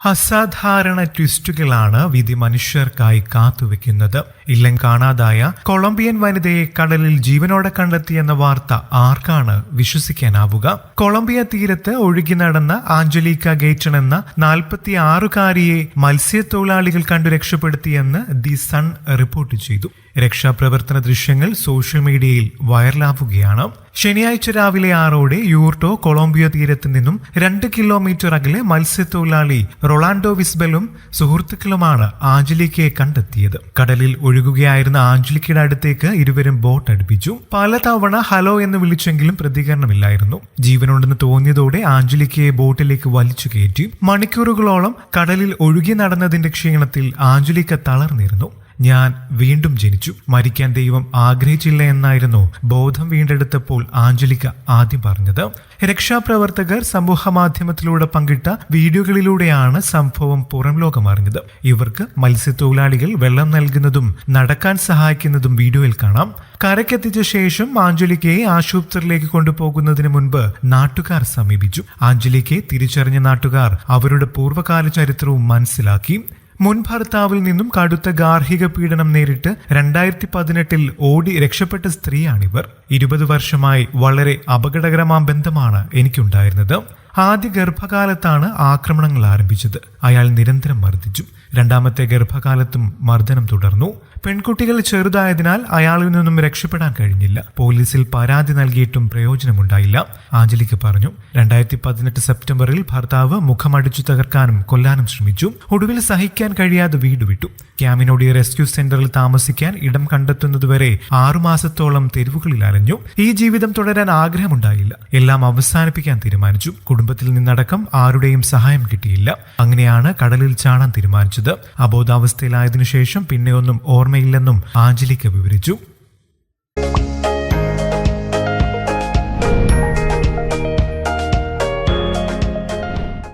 അസാധാരണ ട്വിസ്റ്റുകളാണ് വിധി മനുഷ്യർക്കായി കാത്തുവെക്കുന്നത്. ഇല്ലം കാണാതായ കൊളംബിയൻ വനിതയെ കടലിൽ ജീവനോടെ കണ്ടെത്തിയെന്ന വാർത്ത ആർക്കാണ് വിശ്വസിക്കാനാവുക? കൊളംബിയ തീരത്ത് ഒഴുകി നടന്ന ആഞ്ചലിക്ക ഗേറ്റൺ എന്ന നാൽപ്പത്തി ആറുകാരിയെ മത്സ്യത്തൊഴിലാളികൾ കണ്ടു രക്ഷപ്പെടുത്തിയെന്ന് ദി സൺ റിപ്പോർട്ട് ചെയ്തു. രക്ഷാപ്രവർത്തന ദൃശ്യങ്ങൾ സോഷ്യൽ മീഡിയയിൽ വൈറലാവുകയാണ്. ശനിയാഴ്ച രാവിലെ ആറോടെ യൂർട്ടോ കൊളംബിയ തീരത്ത് നിന്നും രണ്ട് കിലോമീറ്റർ അകലെ മത്സ്യത്തൊഴിലാളി റൊളാൻഡോ വിസ്ബലും സുഹൃത്തുക്കളുമാണ് ആഞ്ചലിക്കയെ കണ്ടെത്തിയത്. കടലിൽ ഒഴുകുകയായിരുന്ന ആഞ്ചലിക്കയുടെ അടുത്തേക്ക് ഇരുവരും ബോട്ട് അടുപ്പിച്ചു. പലതവണ ഹലോ എന്ന് വിളിച്ചെങ്കിലും പ്രതികരണമില്ലായിരുന്നു. ജീവനുണ്ടെന്ന് തോന്നിയതോടെ ആഞ്ചലിക്കയെ ബോട്ടിലേക്ക് വലിച്ചു കയറ്റി. മണിക്കൂറുകളോളം കടലിൽ ഒഴുകി നടന്നതിന്റെ ക്ഷീണത്തിൽ ആഞ്ചലിക്ക തളർന്നിരുന്നു. ഞാൻ വീണ്ടും ജനിച്ചു. മരിക്കാൻ ദൈവം ആഗ്രഹിച്ചില്ല എന്നായിരുന്നു ബോധം വീണ്ടെടുത്തപ്പോൾ ആഞ്ജലിക ആദ്യം പറഞ്ഞത്. രക്ഷാപ്രവർത്തകർ സമൂഹ മാധ്യമത്തിലൂടെ പങ്കിട്ട വീഡിയോകളിലൂടെയാണ് സംഭവം പുറം ലോകം അറിഞ്ഞത്. ഇവർക്ക് മത്സ്യത്തൊഴിലാളികൾ വെള്ളം നൽകുന്നതും നടക്കാൻ സഹായിക്കുന്നതും വീഡിയോയിൽ കാണാം. കരക്കെത്തിച്ച ശേഷം ആഞ്ചലിക്കയെ ആശുപത്രിയിലേക്ക് കൊണ്ടുപോകുന്നതിന് മുൻപ് നാട്ടുകാർ സമീപിച്ചു. ആഞ്ചലിക്കയെ തിരിച്ചറിഞ്ഞ നാട്ടുകാർ അവരുടെ പൂർവകാല ചരിത്രവും മനസ്സിലാക്കി. മുൻ ഭർത്താവിൽ നിന്നും കടുത്ത ഗാർഹിക പീഡനം നേരിട്ട് രണ്ടായിരത്തി പതിനെട്ടിൽ ഓടി രക്ഷപ്പെട്ട സ്ത്രീയാണിവർ. ഇരുപത് വർഷമായി വളരെ അപകടകരമാം ബന്ധമാണ് എനിക്കുണ്ടായിരുന്നത്. ആദ്യ ഗർഭകാലത്താണ് ആക്രമണങ്ങൾ ആരംഭിച്ചത്. അയാൾ നിരന്തരം മർദ്ദിച്ചു. രണ്ടാമത്തെ ഗർഭകാലത്തും മർദ്ദനം തുടർന്നു. പെൺകുട്ടികൾ ചെറുതായതിനാൽ അയാളിൽ നിന്നും രക്ഷപ്പെടാൻ കഴിഞ്ഞില്ല. പോലീസിൽ പരാതി നൽകിയിട്ടും പ്രയോജനമുണ്ടായില്ല. ആഞ്ജലിക്ക് പറഞ്ഞു രണ്ടായിരത്തി പതിനെട്ട് സെപ്റ്റംബറിൽ ഭർത്താവ് മുഖമടിച്ചു തകർക്കാനും കൊല്ലാനും ശ്രമിച്ചു. ഒടുവിൽ സഹിക്കാൻ കഴിയാതെ വീട് വിട്ടു. ക്യാമിനോടി റെസ്ക്യൂ സെന്ററിൽ താമസിക്കാൻ ഇടം കണ്ടെത്തുന്നതുവരെ ആറുമാസത്തോളം തെരുവുകളിൽ അലഞ്ഞു. ഈ ജീവിതം തുടരാൻ ആഗ്രഹമുണ്ടായില്ല. എല്ലാം അവസാനിപ്പിക്കാൻ തീരുമാനിച്ചു. കുടുംബത്തിൽ നിന്നടക്കം ആരുടെയും സഹായം കിട്ടിയില്ല. അങ്ങനെയാണ് കടലിൽ ചാടാൻ തീരുമാനിച്ചത്. അബോധാവസ്ഥയിലായതിനു ശേഷം പിന്നെ ഒന്നും ഓർമ്മയില്ലെന്നും ആഞ്ജലിക്ക വിവരിച്ചു